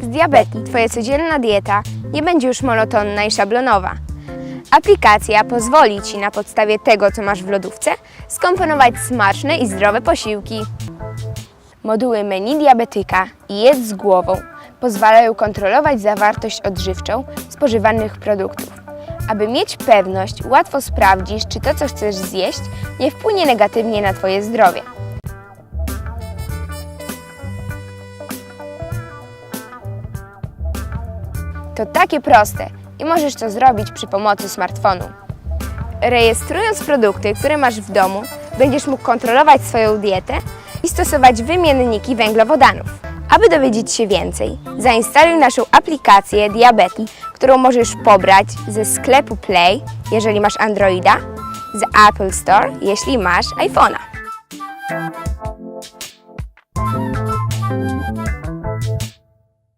Z diabetu Twoja codzienna dieta nie będzie już monotonna i szablonowa. Aplikacja pozwoli Ci na podstawie tego, co masz w lodówce, skomponować smaczne i zdrowe posiłki. Moduły menu diabetyka i jedz z głową pozwalają kontrolować zawartość odżywczą spożywanych produktów. Aby mieć pewność, łatwo sprawdzisz, czy to, co chcesz zjeść, nie wpłynie negatywnie na Twoje zdrowie. To takie proste i możesz to zrobić przy pomocy smartfonu. Rejestrując produkty, które masz w domu, będziesz mógł kontrolować swoją dietę i stosować wymienniki węglowodanów. Aby dowiedzieć się więcej, zainstaluj naszą aplikację Diabeti, którą możesz pobrać ze sklepu Play, jeżeli masz Androida, z Apple Store, jeśli masz iPhone'a.